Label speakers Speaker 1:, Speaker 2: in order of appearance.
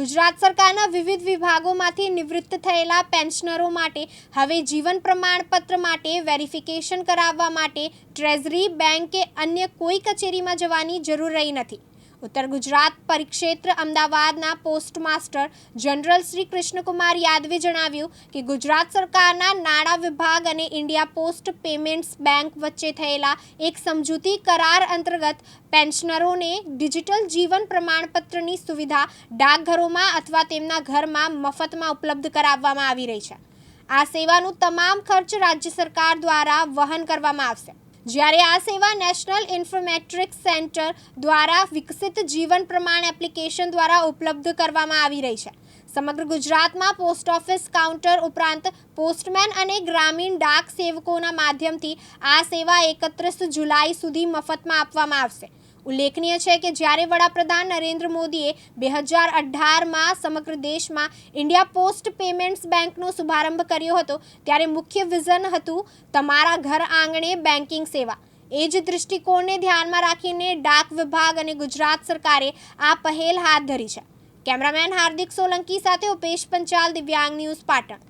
Speaker 1: ગુજરાત સરકારના વિવિધ વિભાગોમાંથી નિવૃત્ત થયેલા પેન્શનરો માટે હવે જીવન પ્રમાણપત્ર માટે વેરિફિકેશન કરાવવા માટે ટ્રેઝરી, બેંક કે અન્ય કોઈ કચેરીમાં જવાની જરૂર રહી નથી. ઉત્તર ગુજરાત પરિક્ષેત્ર અમદાવાદના પોસ્ટમાસ્ટર જનરલ શ્રી કૃષ્ણકુમાર યાદવે જણાવ્યું કે ગુજરાત સરકારના નાણાં વિભાગ અને ઇન્ડિયા પોસ્ટ પેમેન્ટ્સ બેંક વચ્ચે થયેલા એક સમજૂતી કરાર અંતર્ગત પેન્શનરોને ડિજિટલ જીવન પ્રમાણપત્રની સુવિધા ડાકઘરોમાં અથવા તેમના ઘરમાં મફતમાં ઉપલબ્ધ કરાવવામાં આવી રહી છે. આ સેવાનું તમામ ખર્ચ રાજ્ય સરકાર દ્વારા વહન કરવામાં આવશે. જ્યારે આ સેવા નેશનલ ઇન્ફોમેટ્રિક્સ સેન્ટર દ્વારા વિકસિત જીવન પ્રમાણ એપ્લિકેશન દ્વારા ઉપલબ્ધ કરવામાં આવી રહી છે. સમગ્ર ગુજરાતમાં પોસ્ટ ઓફિસ કાઉન્ટર ઉપરાંત પોસ્ટમેન અને ગ્રામીણ ડાક સેવકોના માધ્યમથી આ સેવા એકત્રીસ જુલાઈ સુધી મફતમાં આપવામાં આવશે. ઉલ્લેખનીય છે કે જ્યારે વડાપ્રધાન નરેન્દ્ર મોદીએ બે હજાર અઢારમાં સમગ્ર દેશમાં ઇન્ડિયા પોસ્ટ પેમેન્ટ્સ બેંકનો શુભારંભ કર્યો હતો, ત્યારે મુખ્ય વિઝન હતું તમારા ઘર આંગણે બેન્કિંગ સેવા. એ જ દૃષ્ટિકોણને ધ્યાનમાં રાખીને ડાક વિભાગ અને ગુજરાત સરકારે આ પહેલ હાથ ધરી છે. કેમેરામેન હાર્દિક સોલંકી સાથે ઉપેશ પંચાલ, દિવ્યાંગ ન્યૂઝ પાટણ.